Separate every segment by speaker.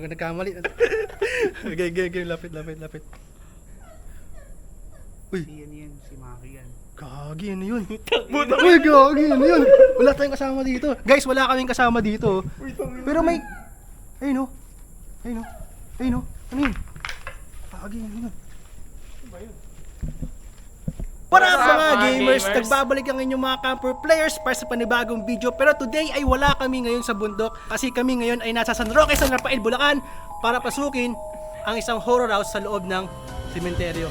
Speaker 1: na ako nagkamali. okay, okay, okay, lapit, lapit, lapit. Uy,
Speaker 2: Yan yan, si Maki yan.
Speaker 1: gagi, ano yun? Uy, gagi, ano yun? Wala tayong kasama dito. Guys, wala kaming kasama dito. Pero may... Ayun o. Ayun o. Ayun o. Ano yun? Gagi, ano yun? What up mga gamers? Nagbabalik ang inyong mga camper players para sa panibagong video. Pero today ay wala kami ngayon sa bundok kasi kami ngayon ay nasa San Roque, San Rafael, Bulacan para pasukin ang isang horror house sa loob ng sementeryo.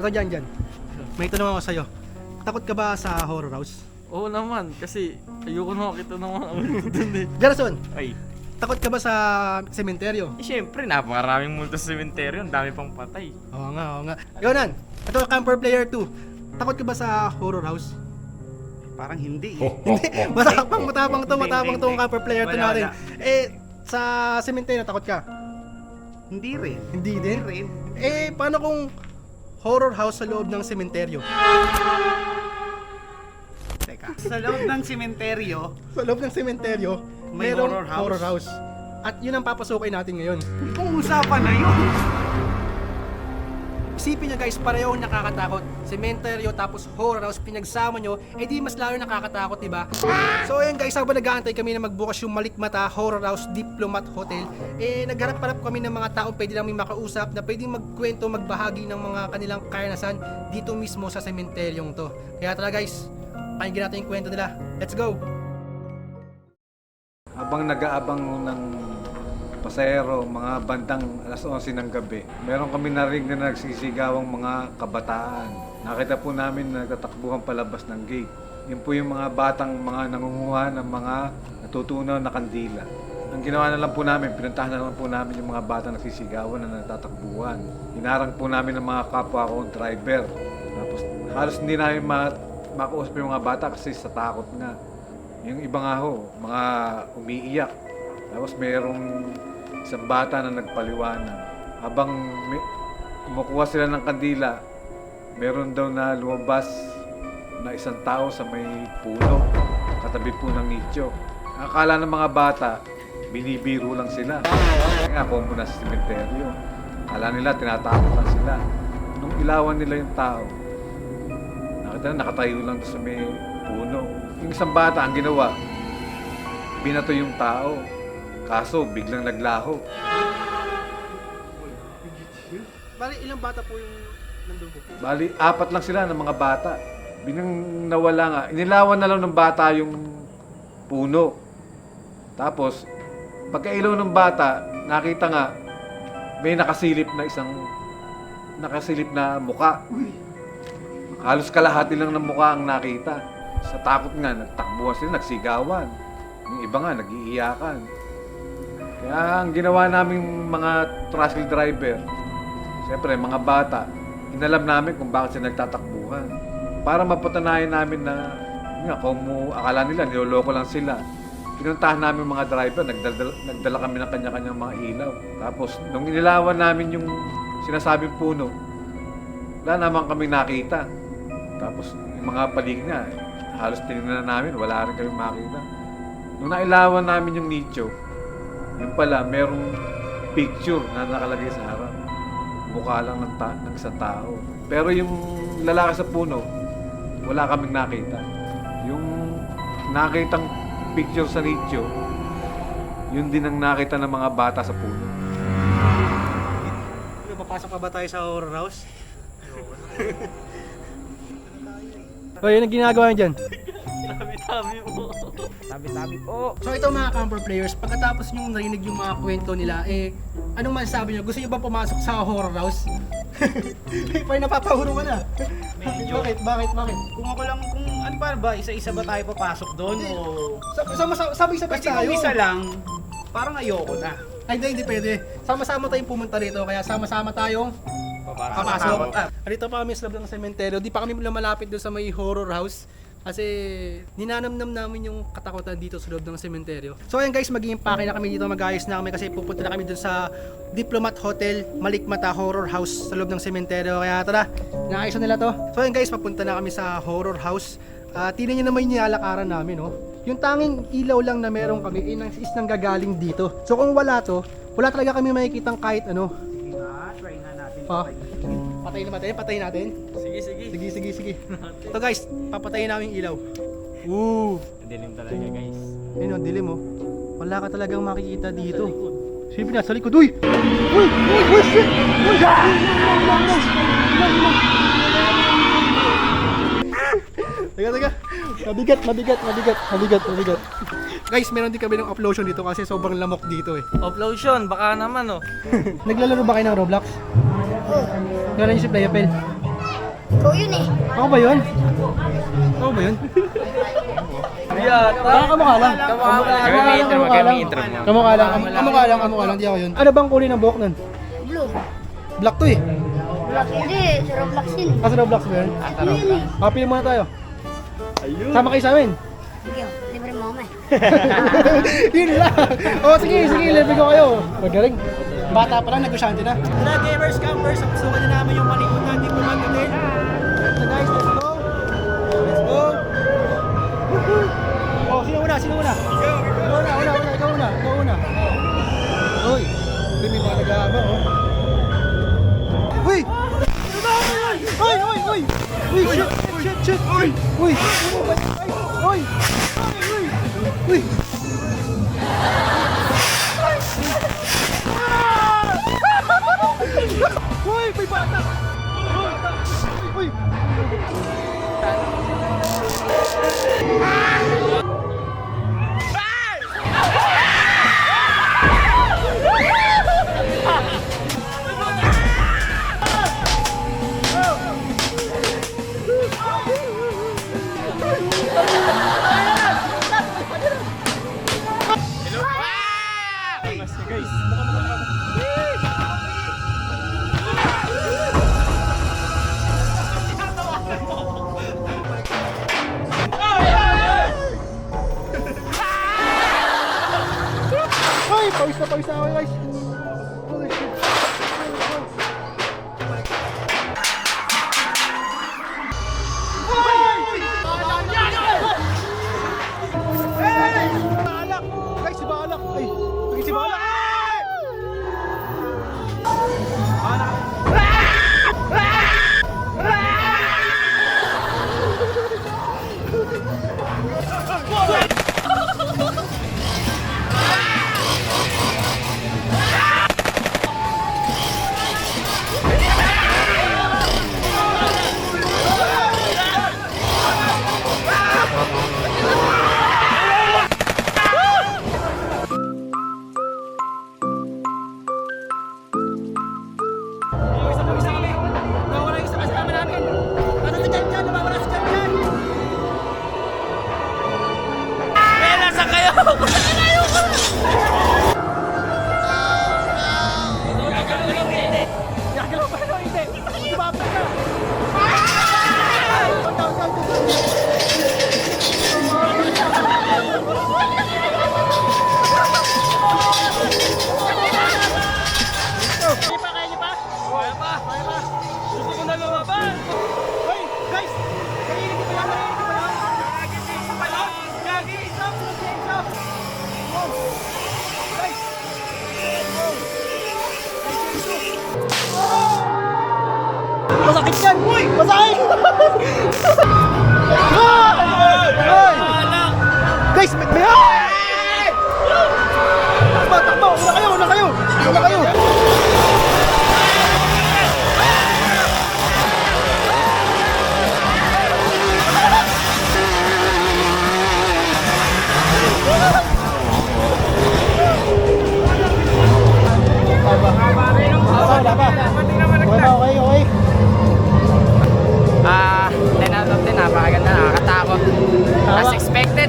Speaker 1: Ito dyan, dyan. May tanong ako sa'yo. Takot ka ba sa horror house?
Speaker 3: Oo naman, kasi ayoko na makita ng mga multo dun eh.
Speaker 1: Jarason,
Speaker 3: Ay,
Speaker 1: takot ka ba sa sementeryo?
Speaker 3: eh, syempre, napakaraming multo sa cemetery, ang dami pang patay.
Speaker 1: Oo nga, oo nga. Yonan, ito camper player 2. Takot ka ba sa horror house?
Speaker 2: Parang hindi
Speaker 1: Oh.
Speaker 2: eh.
Speaker 1: Hindi, matapang, matapang to, matapang to ang camper player 2
Speaker 2: Wala,
Speaker 1: natin. Eh, sa sementeryo, takot ka?
Speaker 2: Hindi rin.
Speaker 1: Hindi din?
Speaker 2: Hindi rin.
Speaker 1: Eh, paano kung horror house sa loob ng sementeryo?
Speaker 2: Teka. Sa loob ng sementeryo,
Speaker 1: Sa loob ng sementeryo,
Speaker 2: May
Speaker 1: merong
Speaker 2: horror house?
Speaker 1: horror house. At yun ang papasukin natin ngayon.
Speaker 2: kung usapan na yun.
Speaker 1: Isipin nyo guys, pareho nakakatakot. Cementerio tapos horror house, pinagsama nyo, eh di mas lalo nakakatakot, di ba? So ayun guys, habang nag-aantay kami na magbukas yung Malikmata Horror House Diplomat Hotel, eh nagharap-harap kami ng mga taong pwede namin makausap na pwedeng magkwento, magbahagi ng mga kanilang karanasan dito mismo sa sementeryong to. Kaya tara guys, pakinggan natin yung kwento nila. Let's go!
Speaker 4: Habang nag-aabang ng pasahero, mga bandang alas 11 ng gabi, meron kami narinig na nagsisigawang mga kabataan. Nakita po namin na nagtatakbuhan palabas ng gate. Yun po yung mga batang mga nangunguha ng mga natutunaw na kandila. Ang ginawa na lang po namin, pinuntahan na lang po namin yung mga batang nagsisigawan na nagtatakbuhan. Hinarang po namin ng mga kapwa ko driver. Tapos halos hindi namin ma- makausap yung mga bata kasi sa takot nga. Yung iba nga ho, mga umiiyak. Tapos mayroong isang bata na nagpaliwanag. Habang may, kumukuha sila ng kandila, meron daw na lumabas na isang tao sa may puno, katabi po ng nicho. Akala ng mga bata, binibiro lang sila. Kaya kung muna sa sementeryo. Akala nila, tinatakot lang sila. Nung ilawan nila yung tao, nakita na nakatayo lang sa may puno. Yung isang bata, ang ginawa, binato yung tao. Kaso, biglang naglaho.
Speaker 1: Bali, ilang bata po yung nandun po?
Speaker 4: Bali, apat lang sila ng mga bata. Binang nawala nga. Inilawan na lang ng bata yung puno. Tapos, pagkailaw ng bata, nakita nga, may nakasilip na isang nakasilip na muka. Halos kalahati lang ng muka ang nakita. Sa takot nga, nagtakbuhan sila, nagsigawan. Yung iba nga, nag-iiyakan. Kaya ang ginawa naming mga tricycle driver, siyempre mga bata, inalam namin kung bakit sila nagtatakbuhan. Para mapatunayan namin na, nga, kung mo, akala nila, niloloko lang sila. Pinuntahan namin mga driver, nagdala, nagdala kami ng kanya-kanyang mga ilaw. Tapos, nung inilawan namin yung sinasabing puno, wala naman kami nakita. Tapos, yung mga paligid nga, halos tinignan na namin, wala rin kami makita. Nung nailawan namin yung nicho, yun pala, merong picture na nakalagay sa harap. Mukha lang ng, ta- ng isang tao. Pero yung lalaki sa puno, wala kaming nakita. Yung nakitang picture sa nicho, yun din ang nakita ng mga bata sa puno.
Speaker 1: Ano, papasok pa ba tayo sa horror house? o, yun ang ginagawa nyo dyan.
Speaker 3: Tabi-tabi mo.
Speaker 2: Tabi-tabi po.
Speaker 1: So ito mga camper players, pagkatapos nyo narinig yung mga kwento nila, eh, anong masasabi nyo? Gusto nyo ba pumasok sa horror house? Parang napapahuro ka na.
Speaker 2: Medyo.
Speaker 1: bakit? Bakit? Bakit?
Speaker 2: Kung ako lang, kung ano pa ba, isa-isa ba tayo papasok doon o...
Speaker 1: Sa- sama, sabay-sabay
Speaker 2: Kasi
Speaker 1: tayo.
Speaker 2: kung isa lang, parang ayoko na.
Speaker 1: Ay, hindi, hindi pwede. Sama-sama tayong pumunta rito, kaya sama-sama tayong papasok.
Speaker 2: Ah,
Speaker 1: Ah, dito pa kami sa loob ng sementeryo. Di pa kami lumalapit doon sa may horror house. Kasi ninanamnam namin yung katakutan dito sa loob ng sementeryo. So ayan guys, mag-iimpake na kami dito, mag-ayos na kami kasi pupunta na kami dun sa Diplomat Hotel, Malikmata Horror House sa loob ng sementeryo. Kaya tara, naayos na nila to. So ayan guys, papunta na kami sa horror house. Ah, tingnan nyo naman yung alakaran namin, no? Yung tanging ilaw lang na meron kami eh, is nang gagaling dito. So kung wala to, wala talaga kami makikitang kahit ano.
Speaker 2: Sige nga, try nga natin.
Speaker 1: Ah, patayin natin, patayin natin.
Speaker 3: Sige, sige.
Speaker 1: Sige, sige, sige. Ito guys, papatayin namin yung ilaw. Woo!
Speaker 3: Dilim talaga guys.
Speaker 1: Ayun o, dilim oh. Wala ka talagang makikita dito. Siyempre nasa likod. Uy! Uy! Uy! Uy! Shit! Uy! Teka, teka. Mabigat, mabigat, mabigat, mabigat, mabigat. Guys, meron din kami ng uplosion dito kasi sobrang lamok dito eh.
Speaker 3: Uplosion, baka naman oh.
Speaker 1: Naglalaro ba kayo ng Roblox?
Speaker 5: Oh,
Speaker 1: yung si Playapel?
Speaker 5: ikaw yun eh.
Speaker 1: Ako ba yun? Ako ba yun? Baka kamukha lang.
Speaker 3: Kamukha lang.
Speaker 1: Kamukha
Speaker 3: Gawin mo
Speaker 1: lang,
Speaker 3: intro mo,
Speaker 1: kamukha
Speaker 3: gawin
Speaker 1: lang.
Speaker 3: mo intro mo.
Speaker 1: Kamukha lang, kam- kamukha lang, kamukha lang, di ako yun. Ano bang kulay ng buhok nun?
Speaker 5: Blue.
Speaker 1: Black to eh.
Speaker 5: Black hindi, sa Roblox yun. eh.
Speaker 1: Kasi Roblox ba yun?
Speaker 5: Ito yun eh.
Speaker 1: Happy muna tayo. Sama kayo sa amin.
Speaker 5: Sige, libre mo kami.
Speaker 1: Yun lang. O sige, sige, libre ko kayo. Magaling. Bata pa lang, nag-usyante na. Tara, gamers, campers, subukan na namin yung malikot na diplomat hotel. So guys, let's go. Let's go. Oh, sino una? Sino una? Ikaw, ikaw. una, una, una. Ikaw una, ikaw una. Uy, may mga nag-aaba, oh. Uy! Uy, uy, uy! Uy, shit, shit, shit! Uy! Uy! Uy! Uy! Uy! Uy! Uy! Uy!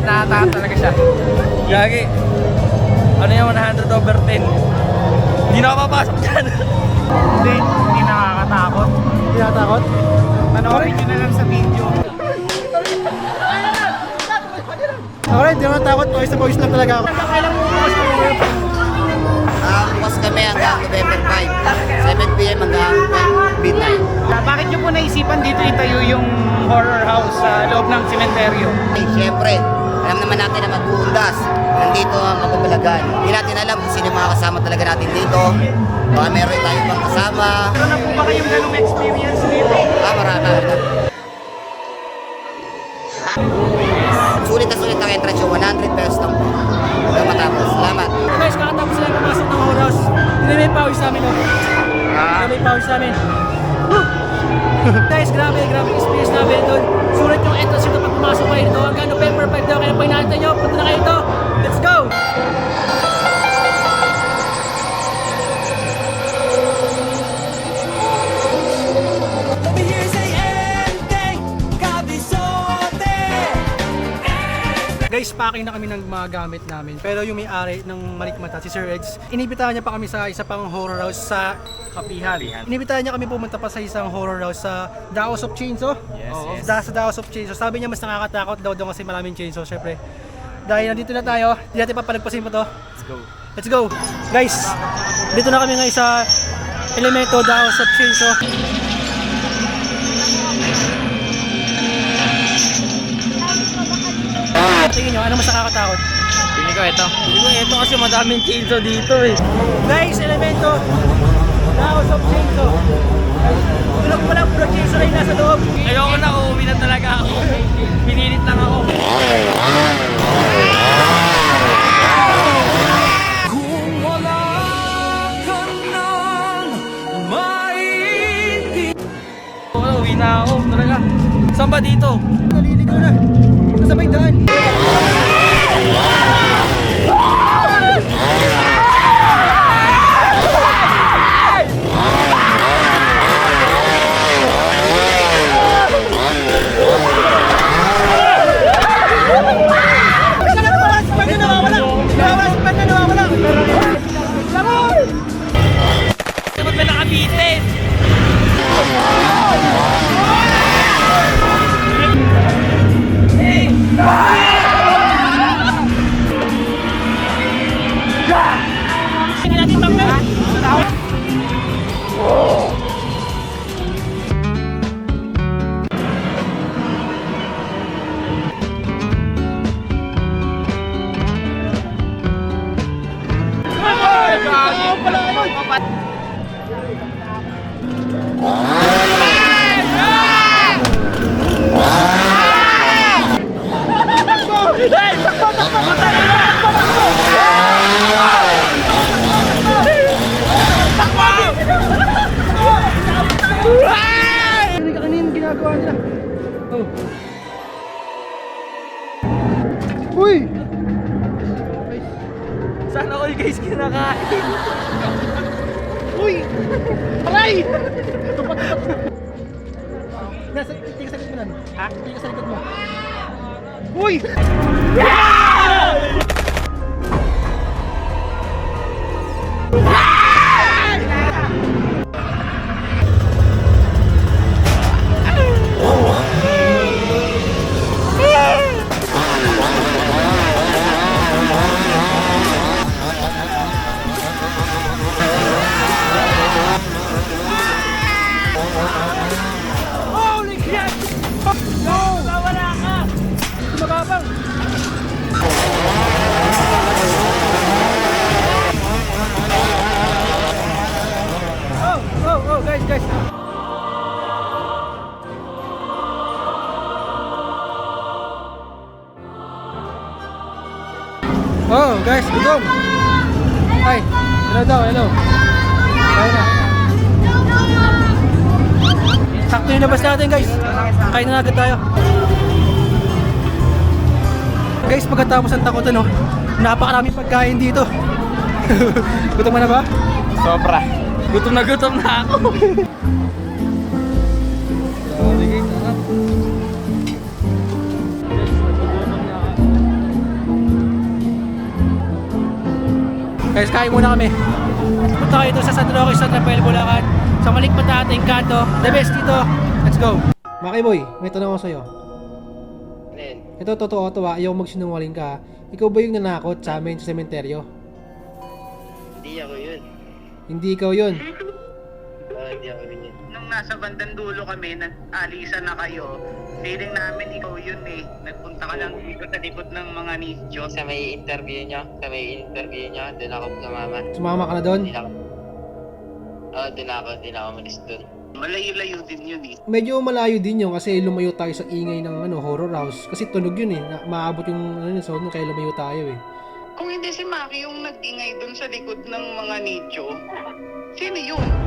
Speaker 3: Nakakatakot talaga siya. Gagi. Ano yung 100 over 10? Hindi na ako papasok dyan.
Speaker 2: Hindi, hindi nakakatakot.
Speaker 1: Tinatakot?
Speaker 2: Panoorin nyo na lang sa video.
Speaker 1: Alright, di ako natakot. Pawis na pawis lang talaga ako.
Speaker 6: Kami hanggang November 5. 7pm hanggang midnight.
Speaker 2: Ah, bakit nyo po naisipan dito itayo yung horror house sa loob ng sementeryo?
Speaker 6: Eh, syempre, alam naman natin na magbuundas. Nandito ang mababalagan. Hindi natin alam kung sino mga kasama talaga natin dito. Baka meron tayo pang kasama.
Speaker 2: Meron na po ba kayong ganung experience dito?
Speaker 6: Ah, marami. Sulit na sulit ang entrance yung 100 pesos lang po. Hanggang matapos. Salamat.
Speaker 1: Guys, kakatapos na pumasok ng. Hindi may pawis namin? Hindi na may pawis namin. Guys, grabe, grabe experience namin doon. Sulit yung entrance dito pag pumasok kayo dito. Hanggang November 5 daw, kaya pa inaantay nyo. Punta na kayo dito. Let's go! Guys, packing na kami ng mga gamit namin. Pero yung may-ari ng Malikmata, si Sir Eds, inibitahan niya pa kami sa isa pang horror house sa Kapihan. Inibitahan niya kami pumunta pa sa isang horror house sa Daos of Chainsaw. Yes, yes. sa Daos of Chainsaw. Sabi niya mas nakakatakot daw doon kasi maraming chainsaw, syempre. Dahil nandito na tayo, hindi natin papalagpasin pa to. Let's go. Let's go. Guys, dito na kami ngayon sa Elemento Daos of Chainsaw. Tingin nyo, ano mas nakakatakot?
Speaker 3: Pili ko ito. Pili ko ito kasi madaming chainsaw dito eh.
Speaker 1: Guys, elemento. House of Chainsaw. Lang pala, puro chainsaw yung nasa loob.
Speaker 3: Ayoko na, uuwi
Speaker 1: ginagawa nila. Oh. Uy!
Speaker 3: Sana all guys kinakain.
Speaker 1: Uy! Aray! Nasa, tingin sa likod mo nan. Ha? Tingin sa likod mo. Uy! Holy Oh, guys, gutom. Hi. Hello daw, hello. Kain na. Sakto yung labas natin, guys. Kain na agad tayo. Guys, pagkatapos ng takutan, no, napakaraming pagkain dito. gutom na ba?
Speaker 3: Sobra. Gutom na gutom na ako.
Speaker 1: Guys, kain muna kami. Punta kayo dito sa San Roque, sa Trapel, Bulacan. Sa malikpat na ating kanto. The best dito. Let's go. Maki boy, may tanong ako sa'yo.
Speaker 7: akin.
Speaker 1: Ito, totoo to ha. Ayaw magsinungaling ka. Ikaw ba yung nanakot sa amin sa sementeryo?
Speaker 7: Hindi ako yun.
Speaker 1: Hindi ikaw yun.
Speaker 7: Oh, hindi ako yun.
Speaker 8: Nung nasa bandang dulo kami, nag-alisan na kayo, feeling namin ikaw yun eh. Nagpunta ka lang dito sa likod ng mga ninjo.
Speaker 7: Sa may interview nyo, sa may interview nyo, doon ako sumama.
Speaker 1: Sumama ka na doon.
Speaker 7: Hindi na ako. Oo, doon ako, hindi na ako malis doon.
Speaker 8: Malayo-layo din yun eh.
Speaker 1: Medyo malayo din yun kasi lumayo tayo sa ingay ng ano, horror house. Kasi tunog yun eh. Na, maabot yung ano, sound nung kaya lumayo tayo eh.
Speaker 8: Kung hindi si Maki yung nag-ingay dun sa likod ng mga ninjo, sino yun?